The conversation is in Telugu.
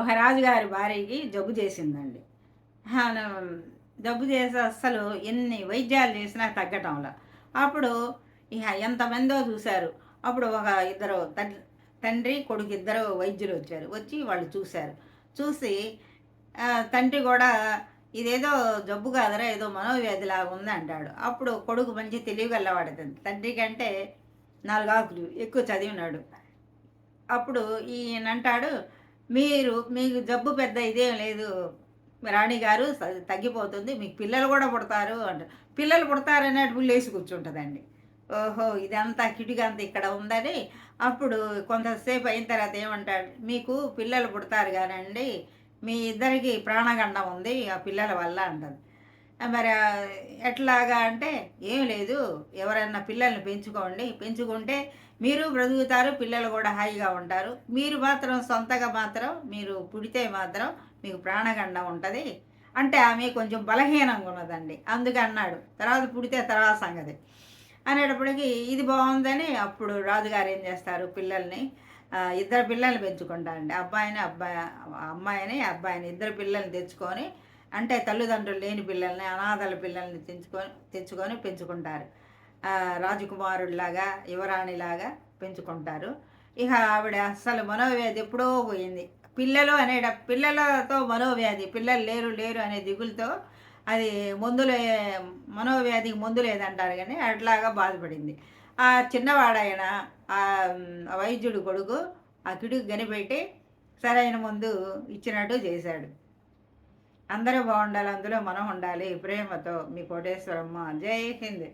ఒక రాజుగారి భార్యకి జబ్బు చేసిందండి. జబ్బు చేసి అస్సలు ఎన్ని వైద్యాలు చేసినా తగ్గటంలో. అప్పుడు ఇక ఎంతమందో చూశారు. అప్పుడు ఒక ఇద్దరు తండ్రి కొడుకు ఇద్దరు వైద్యులు వచ్చారు. వచ్చి వాళ్ళు చూశారు. చూసి తండ్రి కూడా ఇదేదో జబ్బు కాదరా ఏదో మనోవ్యాధిలాగా ఉంది అంటాడు. అప్పుడు కొడుకు మంచి తెలివిగలవాడు తండ్రి కంటే నాలుగు ఆకులు ఎక్కువ చదివినాడు. అప్పుడు ఈయన అంటాడు మీరు మీకు జబ్బు పెద్ద ఇదేం లేదు. రాణి గారు తగ్గిపోతుంది. మీకు పిల్లలు కూడా పుడతారు అంటారు పిల్లలు పుడతారనేటప్పుడు లేచి కూర్చుంటుందండి. ఓహో ఇదంతా కిటికంత ఇక్కడ ఉందని అప్పుడు కొంతసేపు అయిన తర్వాత ఏమంటాడు మీకు పిల్లలు పుడతారు కానండి మీ ఇద్దరికి ప్రాణగండం ఉంది ఆ పిల్లల వల్ల అంటుంది. మరి ఎట్లాగా అంటే ఏం లేదు. ఎవరైనా పిల్లల్ని పెంచుకోండి. పెంచుకుంటే మీరు బ్రతుకుతారు పిల్లలు కూడా హాయిగా ఉంటారు. మీరు మాత్రం సొంతగా మాత్రం మీరు పుడితే మాత్రం మీకు ప్రాణగండం ఉంటుంది. అంటే ఆమె కొంచెం బలహీనంగా ఉన్నదండి. అందుకే అన్నాడు తర్వాత పుడితే తర్వాత సంగతి. అనేటప్పటికి ఇది బాగుందని అప్పుడు రాజుగారు ఏం చేస్తారు? పిల్లల్ని ఇద్దరు పిల్లల్ని పెంచుకుంటారండి. అబ్బాయిని అబ్బాయి అమ్మాయిని అబ్బాయిని ఇద్దరు పిల్లల్ని తెచ్చుకొని అంటే తల్లిదండ్రులు లేని పిల్లల్ని అనాథల పిల్లల్ని తెచ్చుకొని తెచ్చుకొని పెంచుకుంటారు. రాజకుమారుడిలాగా యువరాణిలాగా పెంచుకుంటారు. ఇక ఆవిడ అస్సలు మనోవ్యాధి ఎప్పుడో పోయింది. పిల్లలు అనేట పిల్లలతో మనోవ్యాధి పిల్లలు లేరు లేరు అనే దిగులతో అది మందులు మనోవ్యాధికి మందు లేదంటారు కానీ అట్లాగా బాధపడింది. ఆ చిన్నవాడైన ఆ ఆ వైద్యుడు కొడుకు ఆ కిడుకు కనిపెట్టి సరైన మందు ఇచ్చినట్టు చేశాడు. అందరూ బాగుండాలి అందులో మనం ఉండాలి. ప్రేమతో మీ కోటేశ్వరమ్మ. జై హింద్.